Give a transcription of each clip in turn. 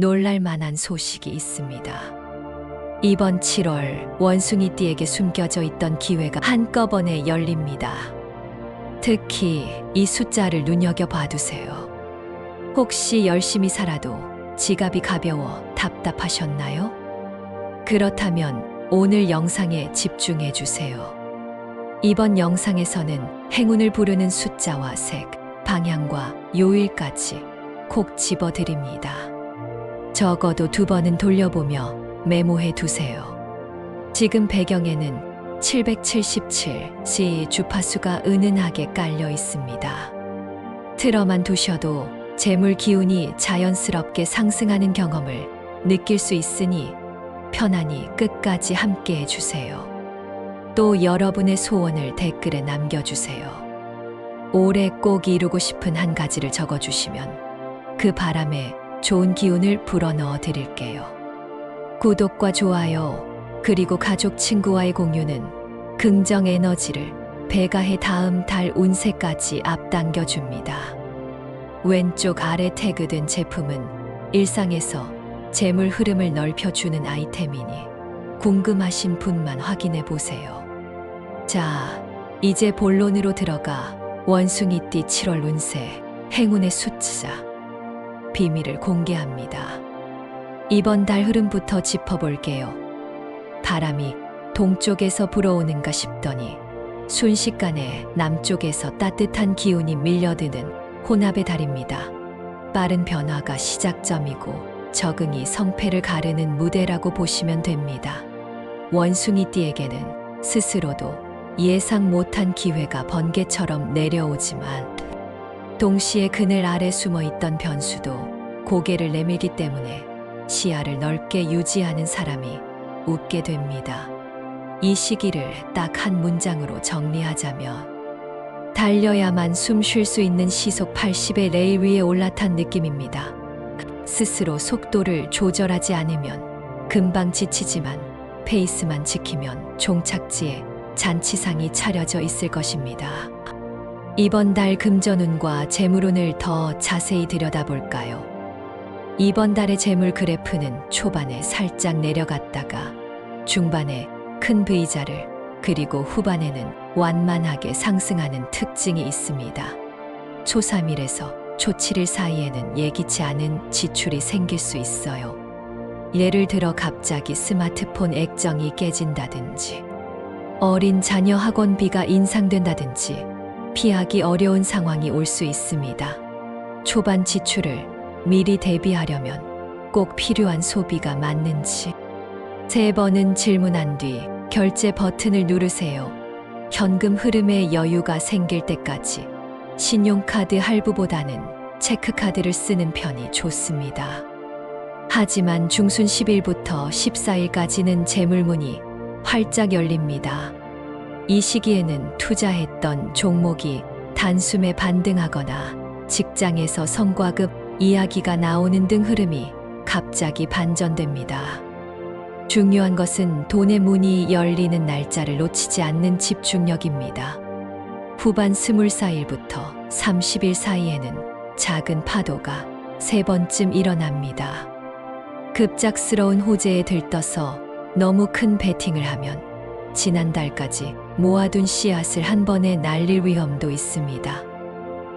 놀랄 만한 소식이 있습니다. 이번 7월 원숭이띠에게 숨겨져 있던 기회가 한꺼번에 열립니다. 특히 이 숫자를 눈여겨 봐두세요. 혹시 열심히 살아도 지갑이 가벼워 답답하셨나요? 그렇다면 오늘 영상에 집중해 주세요. 이번 영상에서는 행운을 부르는 숫자와 색, 방향과 요일까지 콕 집어 드립니다. 적어도 두 번은 돌려보며 메모해 두세요. 지금 배경에는 777C 주파수가 은은하게 깔려 있습니다. 틀어만 두셔도 재물 기운이 자연스럽게 상승하는 경험을 느낄 수 있으니 편안히 끝까지 함께 해주세요. 또 여러분의 소원을 댓글에 남겨주세요. 올해 꼭 이루고 싶은 한 가지를 적어주시면 그 바람에 좋은 기운을 불어넣어 드릴게요. 구독과 좋아요, 그리고 가족 친구와의 공유는 긍정 에너지를 배가해 다음 달 운세까지 앞당겨 줍니다. 왼쪽 아래 태그된 제품은 일상에서 재물 흐름을 넓혀주는 아이템이니 궁금하신 분만 확인해 보세요. 자, 이제 본론으로 들어가 원숭이띠 7월 운세 행운의 숫자 비밀을 공개합니다. 이번 달 흐름부터 짚어볼게요. 바람이 동쪽에서 불어오는가 싶더니 순식간에 남쪽에서 따뜻한 기운이 밀려드는 혼합의 달입니다. 빠른 변화가 시작점이고 적응이 성패를 가르는 무대라고 보시면 됩니다. 원숭이띠에게는 스스로도 예상 못한 기회가 번개처럼 내려오지만 동시에 그늘 아래 숨어 있던 변수도 고개를 내밀기 때문에 시야를 넓게 유지하는 사람이 웃게 됩니다. 이 시기를 딱 한 문장으로 정리하자면 달려야만 숨 쉴 수 있는 시속 80의 레일 위에 올라탄 느낌입니다. 스스로 속도를 조절하지 않으면 금방 지치지만 페이스만 지키면 종착지에 잔치상이 차려져 있을 것입니다. 이번 달 금전운과 재물운을 더 자세히 들여다볼까요? 이번 달의 재물 그래프는 초반에 살짝 내려갔다가 중반에 큰 V자를 그리고 후반에는 완만하게 상승하는 특징이 있습니다. 초 3일에서 초 7일 사이에는 예기치 않은 지출이 생길 수 있어요. 예를 들어 갑자기 스마트폰 액정이 깨진다든지 어린 자녀 학원비가 인상된다든지 피하기 어려운 상황이 올 수 있습니다. 초반 지출을 미리 대비하려면 꼭 필요한 소비가 맞는지 세 번은 질문한 뒤 결제 버튼을 누르세요. 현금 흐름에 여유가 생길 때까지 신용카드 할부보다는 체크카드를 쓰는 편이 좋습니다. 하지만 중순 10일부터 14일까지는 재물문이 활짝 열립니다. 이 시기에는 투자했던 종목이 단숨에 반등하거나 직장에서 성과급 이야기가 나오는 등 흐름이 갑자기 반전됩니다. 중요한 것은 돈의 문이 열리는 날짜를 놓치지 않는 집중력입니다. 후반 24일부터 30일 사이에는 작은 파도가 세 번쯤 일어납니다. 급작스러운 호재에 들떠서 너무 큰 베팅을 하면 지난달까지 모아둔 씨앗을 한 번에 날릴 위험도 있습니다.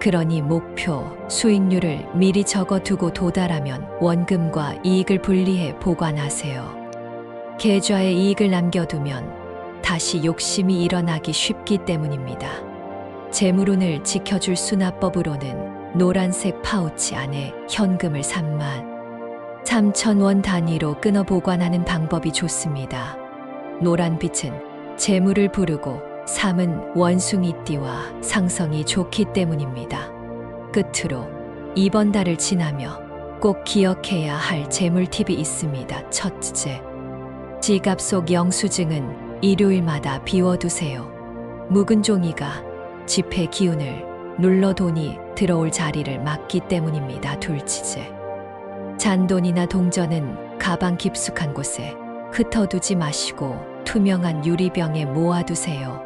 그러니 목표 수익률을 미리 적어두고 도달하면 원금과 이익을 분리해 보관하세요. 계좌에 이익을 남겨두면 다시 욕심이 일어나기 쉽기 때문입니다. 재물운을 지켜줄 수납법으로는 노란색 파우치 안에 현금을 3만 3천 원 단위로 끊어 보관하는 방법이 좋습니다. 노란 빛은 재물을 부르고 삼은 원숭이 띠와 상성이 좋기 때문입니다. 끝으로 이번 달을 지나며 꼭 기억해야 할 재물 팁이 있습니다. 첫째, 지갑 속 영수증은 일요일마다 비워두세요. 묵은 종이가 지폐 기운을 눌러 돈이 들어올 자리를 막기 때문입니다. 둘째, 잔돈이나 동전은 가방 깊숙한 곳에 흩어두지 마시고 투명한 유리병에 모아두세요.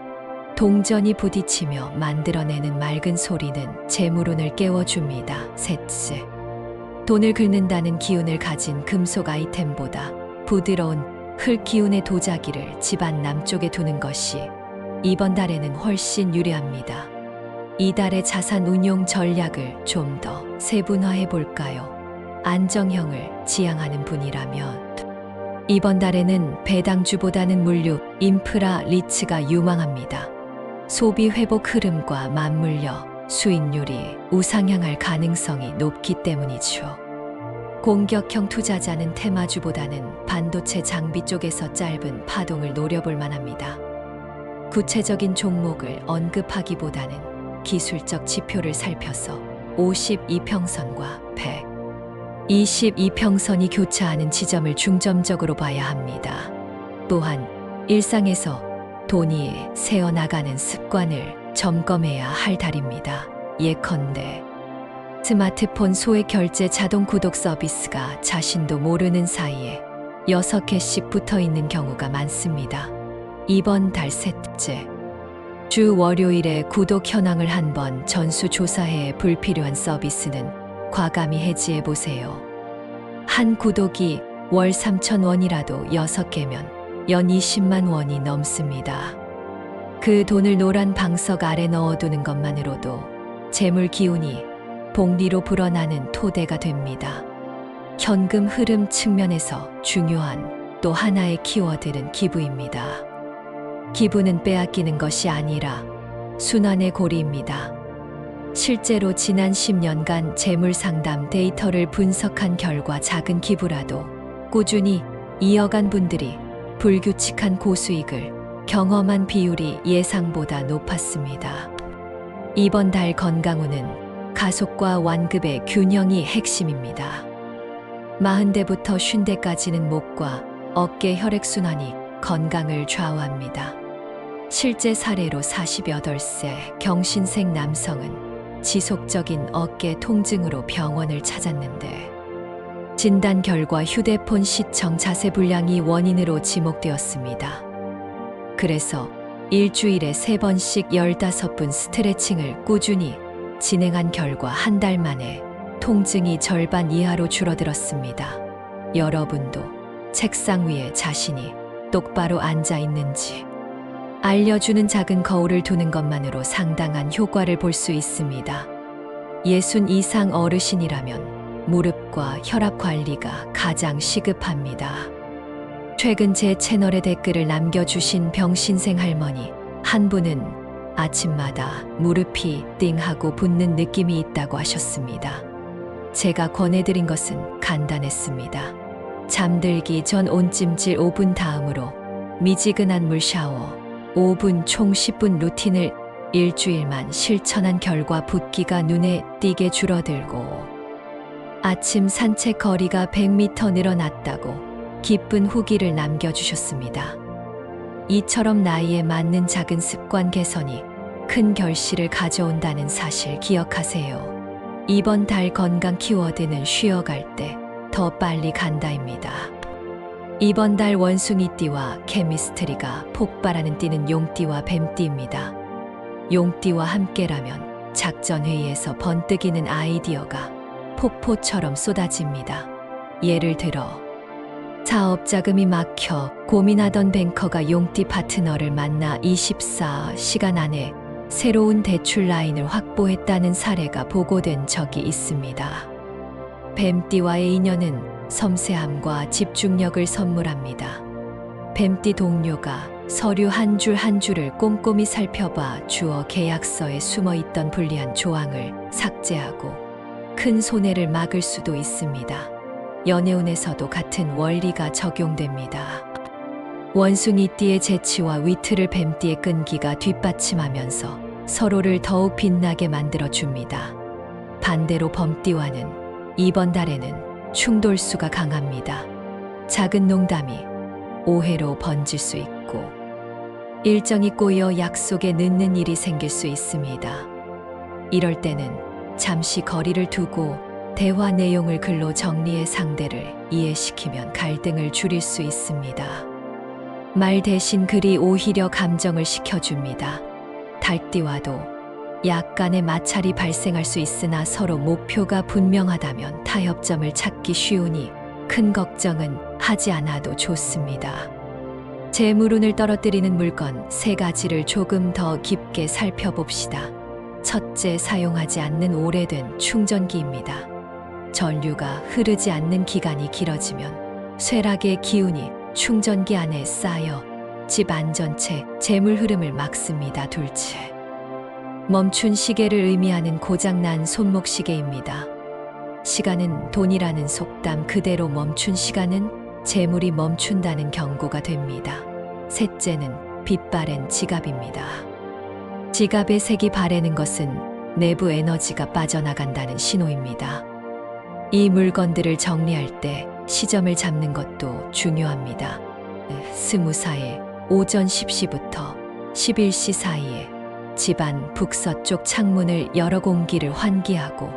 동전이 부딪히며 만들어내는 맑은 소리는 재물운을 깨워줍니다. 셋째. 돈을 긁는다는 기운을 가진 금속 아이템보다 부드러운 흙 기운의 도자기를 집안 남쪽에 두는 것이 이번 달에는 훨씬 유리합니다. 이달의 자산 운용 전략을 좀 더 세분화해 볼까요? 안정형을 지향하는 분이라면 이번 달에는 배당주보다는 물류, 인프라, 리츠가 유망합니다. 소비 회복 흐름과 맞물려 수익률이 우상향할 가능성이 높기 때문이죠. 공격형 투자자는 테마주보다는 반도체 장비 쪽에서 짧은 파동을 노려볼 만합니다. 구체적인 종목을 언급하기보다는 기술적 지표를 살펴서 52평선과 100, 22평선이 교차하는 지점을 중점적으로 봐야 합니다. 또한 일상에서 돈이 새어나가는 습관을 점검해야 할 달입니다. 예컨대 스마트폰 소액 결제 자동 구독 서비스가 자신도 모르는 사이에 6개씩 붙어 있는 경우가 많습니다. 이번 달 셋째 주 월요일에 구독 현황을 한번 전수 조사해 불필요한 서비스는 과감히 해지해 보세요. 한 구독이 월 3,000원이라도 6개면 연 20만 원이 넘습니다. 그 돈을 노란 방석 아래 넣어두는 것만으로도 재물 기운이 복리로 불어나는 토대가 됩니다. 현금 흐름 측면에서 중요한 또 하나의 키워드는 기부입니다. 기부는 빼앗기는 것이 아니라 순환의 고리입니다. 실제로 지난 10년간 재물 상담 데이터를 분석한 결과 작은 기부라도 꾸준히 이어간 분들이 불규칙한 고수익을 경험한 비율이 예상보다 높았습니다. 이번 달 건강운은 가속과 완급의 균형이 핵심입니다. 40대부터 50대까지는 목과 어깨 혈액순환이 건강을 좌우합니다. 실제 사례로 48세 경신생 남성은 지속적인 어깨 통증으로 병원을 찾았는데 진단 결과 휴대폰 시청 자세 불량이 원인으로 지목되었습니다. 그래서 일주일에 3번씩 15분 스트레칭을 꾸준히 진행한 결과 한 달 만에 통증이 절반 이하로 줄어들었습니다. 여러분도 책상 위에 자신이 똑바로 앉아 있는지 알려주는 작은 거울을 두는 것만으로 상당한 효과를 볼 수 있습니다. 예순 이상 어르신이라면 무릎과 혈압 관리가 가장 시급합니다. 최근 제 채널에 댓글을 남겨주신 병신생 할머니 한 분은 아침마다 무릎이 띵하고 붓는 느낌이 있다고 하셨습니다. 제가 권해드린 것은 간단했습니다. 잠들기 전 온찜질 5분 다음으로 미지근한 물 샤워 5분 총 10분 루틴을 일주일만 실천한 결과 붓기가 눈에 띄게 줄어들고 아침 산책 거리가 100m 늘어났다고 기쁜 후기를 남겨주셨습니다. 이처럼 나이에 맞는 작은 습관 개선이 큰 결실을 가져온다는 사실 기억하세요. 이번 달 건강 키워드는 쉬어갈 때 더 빨리 간다입니다. 이번 달 원숭이띠와 케미스트리가 폭발하는 띠는 용띠와 뱀띠입니다. 용띠와 함께라면 작전회의에서 번뜩이는 아이디어가 폭포처럼 쏟아집니다. 예를 들어 사업 자금이 막혀 고민하던 뱅커가 용띠 파트너를 만나 24시간 안에 새로운 대출 라인을 확보했다는 사례가 보고된 적이 있습니다. 뱀띠와의 인연은 섬세함과 집중력을 선물합니다. 뱀띠 동료가 서류 한 줄 한 줄을 꼼꼼히 살펴봐 주어 계약서에 숨어 있던 불리한 조항을 삭제하고 큰 손해를 막을 수도 있습니다. 연애운에서도 같은 원리가 적용됩니다. 원숭이띠의 재치와 위트를 뱀띠의 끈기가 뒷받침하면서 서로를 더욱 빛나게 만들어 줍니다. 반대로 범띠와는 이번 달에는 충돌수가 강합니다. 작은 농담이 오해로 번질 수 있고 일정이 꼬여 약속에 늦는 일이 생길 수 있습니다. 이럴 때는 잠시 거리를 두고 대화 내용을 글로 정리해 상대를 이해시키면 갈등을 줄일 수 있습니다. 말 대신 글이 오히려 감정을 식혀줍니다. 달띠와도 약간의 마찰이 발생할 수 있으나 서로 목표가 분명하다면 타협점을 찾기 쉬우니 큰 걱정은 하지 않아도 좋습니다. 재물운을 떨어뜨리는 물건 세 가지를 조금 더 깊게 살펴봅시다. 첫째, 사용하지 않는 오래된 충전기입니다. 전류가 흐르지 않는 기간이 길어지면 쇠락의 기운이 충전기 안에 쌓여 집 안전체 재물 흐름을 막습니다. 둘째, 멈춘 시계를 의미하는 고장난 손목 시계입니다. 시간은 돈이라는 속담 그대로 멈춘 시간은 재물이 멈춘다는 경고가 됩니다. 셋째는 빛바랜 지갑입니다. 지갑의 색이 바래는 것은 내부 에너지가 빠져나간다는 신호입니다. 이 물건들을 정리할 때 시점을 잡는 것도 중요합니다. 스무 살 오전 10시부터 11시 사이에 집안 북서쪽 창문을 열어 공기를 환기하고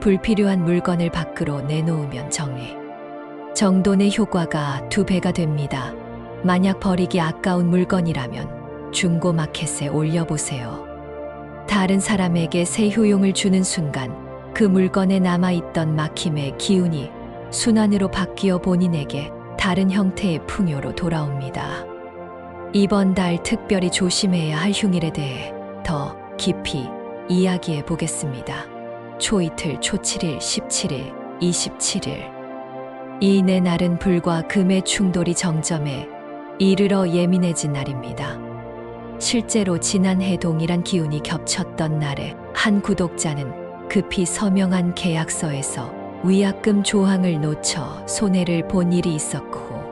불필요한 물건을 밖으로 내놓으면 정해 정돈의 효과가 두 배가 됩니다. 만약 버리기 아까운 물건이라면 중고 마켓에 올려보세요. 다른 사람에게 새 효용을 주는 순간 그 물건에 남아있던 막힘의 기운이 순환으로 바뀌어 본인에게 다른 형태의 풍요로 돌아옵니다. 이번 달 특별히 조심해야 할 흉일에 대해 더 깊이 이야기해 보겠습니다. 초이틀 초7일 17일 27일 이네 날은 불과 금의 충돌이 정점에 이르러 예민해진 날입니다. 실제로 지난해 동일한 기운이 겹쳤던 날에 한 구독자는 급히 서명한 계약서에서 위약금 조항을 놓쳐 손해를 본 일이 있었고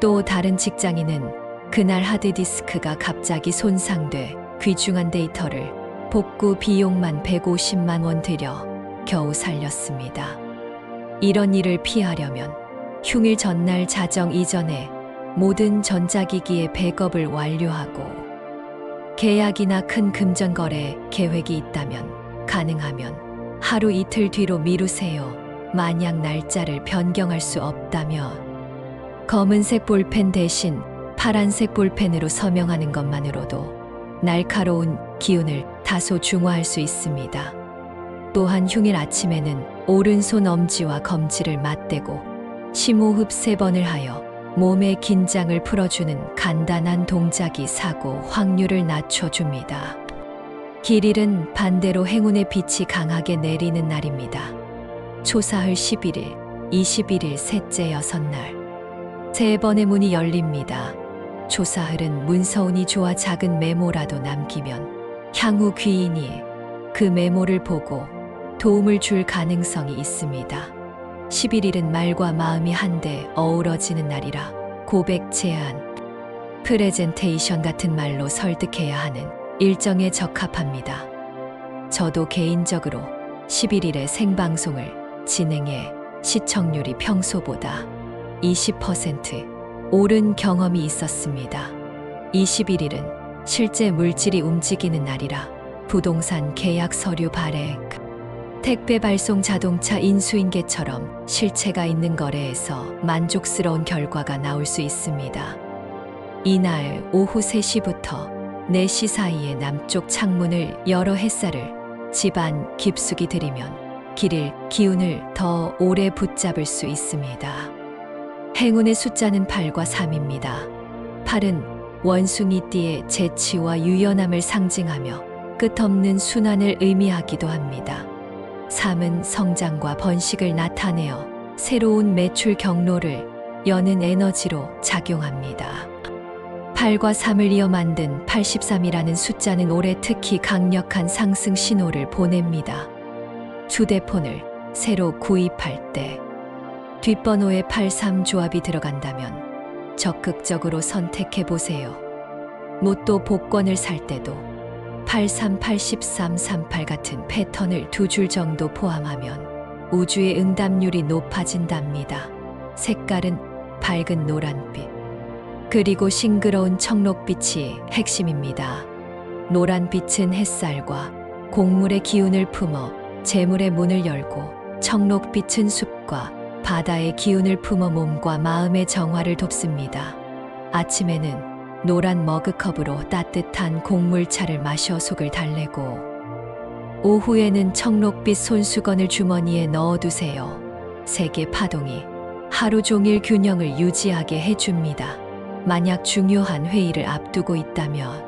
또 다른 직장인은 그날 하드디스크가 갑자기 손상돼 귀중한 데이터를 복구 비용만 150만 원 들여 겨우 살렸습니다. 이런 일을 피하려면 흉일 전날 자정 이전에 모든 전자기기의 백업을 완료하고 계약이나 큰 금전 거래 계획이 있다면 가능하면 하루 이틀 뒤로 미루세요. 만약 날짜를 변경할 수 없다면 검은색 볼펜 대신 파란색 볼펜으로 서명하는 것만으로도 날카로운 기운을 다소 중화할 수 있습니다. 또한 흉일 아침에는 오른손 엄지와 검지를 맞대고 심호흡 세 번을 하여 몸의 긴장을 풀어주는 간단한 동작이 사고 확률을 낮춰줍니다. 길일은 반대로 행운의 빛이 강하게 내리는 날입니다. 초사흘 11일, 21일 셋째 여섯 날. 세 번의 문이 열립니다. 조사흘은 문서운이 좋아 작은 메모라도 남기면 향후 귀인이 그 메모를 보고 도움을 줄 가능성이 있습니다. 11일은 말과 마음이 한데 어우러지는 날이라 고백 제안, 프레젠테이션 같은 말로 설득해야 하는 일정에 적합합니다. 저도 개인적으로 11일에 생방송을 진행해 시청률이 평소보다 20% 오른 경험이 있었습니다. 21일은 실제 물질이 움직이는 날이라 부동산 계약 서류 발행, 택배 발송 자동차 인수인계처럼 실체가 있는 거래에서 만족스러운 결과가 나올 수 있습니다. 이날 오후 3시부터 4시 사이에 남쪽 창문을 열어 햇살을 집안 깊숙이 들이면 길일 기운을 더 오래 붙잡을 수 있습니다. 행운의 숫자는 8과 3입니다. 8은 원숭이 띠의 재치와 유연함을 상징하며 끝없는 순환을 의미하기도 합니다. 3은 성장과 번식을 나타내어 새로운 매출 경로를 여는 에너지로 작용합니다. 8과 3을 이어 만든 83이라는 숫자는 올해 특히 강력한 상승 신호를 보냅니다. 휴대폰을 새로 구입할 때 뒷번호에 83 조합이 들어간다면 적극적으로 선택해 보세요. 못도 복권을 살 때도 83, 83, 38 같은 패턴을 두 줄 정도 포함하면 우주의 응답률이 높아진답니다. 색깔은 밝은 노란빛, 그리고 싱그러운 청록빛이 핵심입니다. 노란빛은 햇살과 곡물의 기운을 품어 재물의 문을 열고 청록빛은 숲과 바다의 기운을 품어 몸과 마음의 정화를 돕습니다. 아침에는 노란 머그컵으로 따뜻한 곡물차를 마셔 속을 달래고 오후에는 청록빛 손수건을 주머니에 넣어두세요. 세계 파동이 하루 종일 균형을 유지하게 해줍니다. 만약 중요한 회의를 앞두고 있다면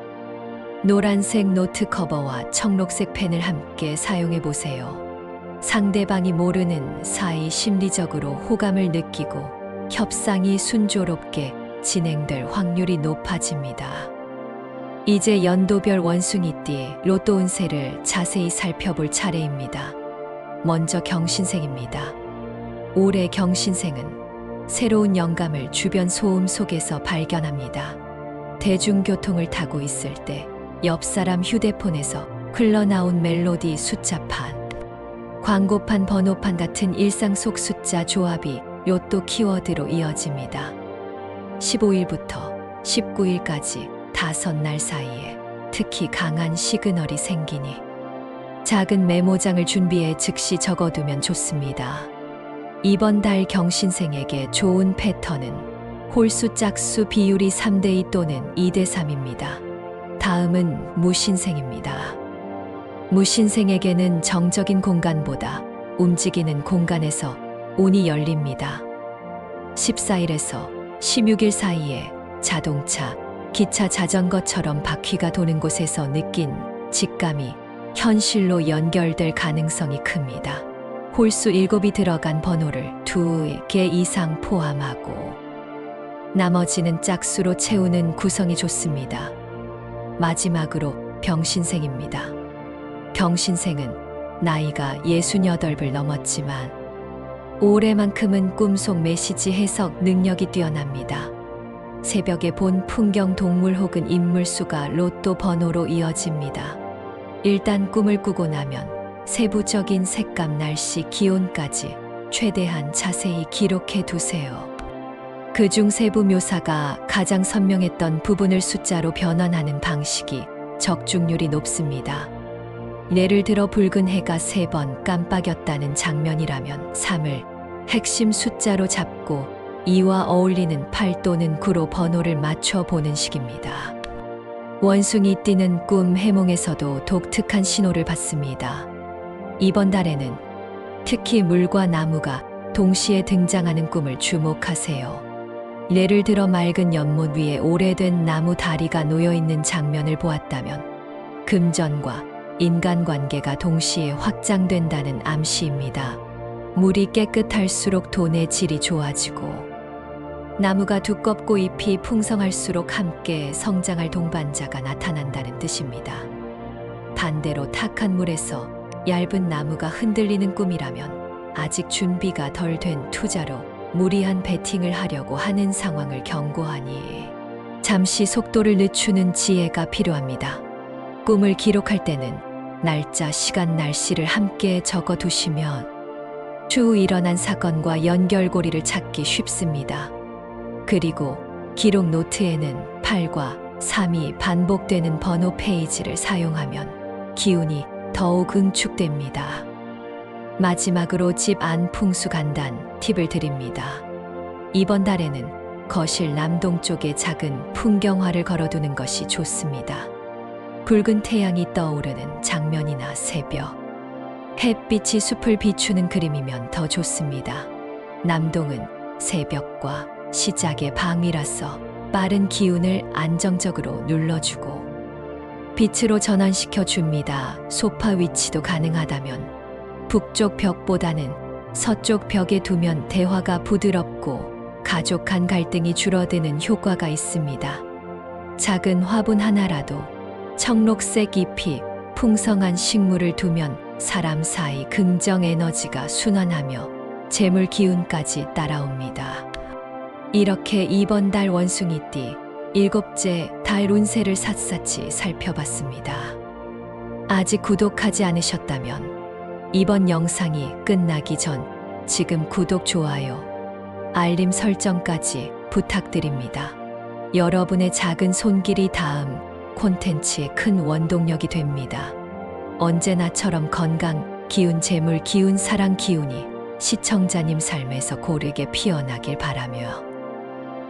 노란색 노트 커버와 청록색 펜을 함께 사용해 보세요. 상대방이 모르는 사이 심리적으로 호감을 느끼고 협상이 순조롭게 진행될 확률이 높아집니다. 이제 연도별 원숭이띠 로또 운세를 자세히 살펴볼 차례입니다. 먼저 경신생입니다. 올해 경신생은 새로운 영감을 주변 소음 속에서 발견합니다. 대중교통을 타고 있을 때 옆 사람 휴대폰에서 흘러나온 멜로디 숫자판, 광고판 번호판 같은 일상 속 숫자 조합이 로또 키워드로 이어집니다. 15일부터 19일까지 다섯 날 사이에 특히 강한 시그널이 생기니 작은 메모장을 준비해 즉시 적어두면 좋습니다. 이번 달 경신생에게 좋은 패턴은 홀수 짝수 비율이 3대2 또는 2대3입니다. 다음은 무신생입니다. 무신생에게는 정적인 공간보다 움직이는 공간에서 운이 열립니다. 14일에서 16일 사이에 자동차, 기차, 자전거처럼 바퀴가 도는 곳에서 느낀 직감이 현실로 연결될 가능성이 큽니다. 홀수 7이 들어간 번호를 2개 이상 포함하고 나머지는 짝수로 채우는 구성이 좋습니다. 마지막으로 병신생입니다. 병신생은 나이가 68을 넘었지만 올해만큼은 꿈속 메시지 해석 능력이 뛰어납니다. 새벽에 본 풍경 동물 혹은 인물 수가 로또 번호로 이어집니다. 일단 꿈을 꾸고 나면 세부적인 색감, 날씨, 기온까지 최대한 자세히 기록해 두세요. 그중 세부 묘사가 가장 선명했던 부분을 숫자로 변환하는 방식이 적중률이 높습니다. 예를 들어 붉은 해가 세 번 깜빡였다는 장면이라면 3을 핵심 숫자로 잡고 2와 어울리는 8 또는 9로 번호를 맞춰 보는 식입니다. 원숭이 띠는 꿈 해몽에서도 독특한 신호를 받습니다. 이번 달에는 특히 물과 나무가 동시에 등장하는 꿈을 주목하세요. 예를 들어 맑은 연못 위에 오래된 나무 다리가 놓여 있는 장면을 보았다면 금전과 인간관계가 동시에 확장된다는 암시입니다. 물이 깨끗할수록 돈의 질이 좋아지고 나무가 두껍고 잎이 풍성할수록 함께 성장할 동반자가 나타난다는 뜻입니다. 반대로 탁한 물에서 얇은 나무가 흔들리는 꿈이라면 아직 준비가 덜 된 투자로 무리한 베팅을 하려고 하는 상황을 경고하니 잠시 속도를 늦추는 지혜가 필요합니다. 꿈을 기록할 때는 날짜, 시간, 날씨를 함께 적어 두시면 추후 일어난 사건과 연결고리를 찾기 쉽습니다. 그리고 기록 노트에는 8과 3이 반복되는 번호 페이지를 사용하면 기운이 더욱 응축됩니다. 마지막으로 집 안 풍수 간단 팁을 드립니다. 이번 달에는 거실 남동쪽에 작은 풍경화를 걸어두는 것이 좋습니다. 붉은 태양이 떠오르는 장면이나 새벽, 햇빛이 숲을 비추는 그림이면 더 좋습니다. 남동은 새벽과 시작의 방이라서 빠른 기운을 안정적으로 눌러주고 빛으로 전환시켜 줍니다. 소파 위치도 가능하다면 북쪽 벽보다는 서쪽 벽에 두면 대화가 부드럽고 가족 간 갈등이 줄어드는 효과가 있습니다. 작은 화분 하나라도 청록색 잎이 풍성한 식물을 두면 사람 사이 긍정 에너지가 순환하며 재물 기운까지 따라옵니다. 이렇게 이번 달 원숭이띠 일곱째 달 운세를 샅샅이 살펴봤습니다. 아직 구독하지 않으셨다면 이번 영상이 끝나기 전 지금 구독, 좋아요, 알림 설정까지 부탁드립니다. 여러분의 작은 손길이 다음 콘텐츠의 큰 원동력이 됩니다. 언제나처럼 건강, 기운, 재물, 기운, 사랑, 기운이 시청자님 삶에서 고르게 피어나길 바라며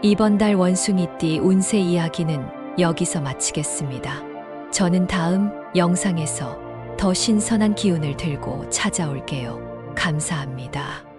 이번 달 원숭이띠 운세 이야기는 여기서 마치겠습니다. 저는 다음 영상에서 더 신선한 기운을 들고 찾아올게요. 감사합니다.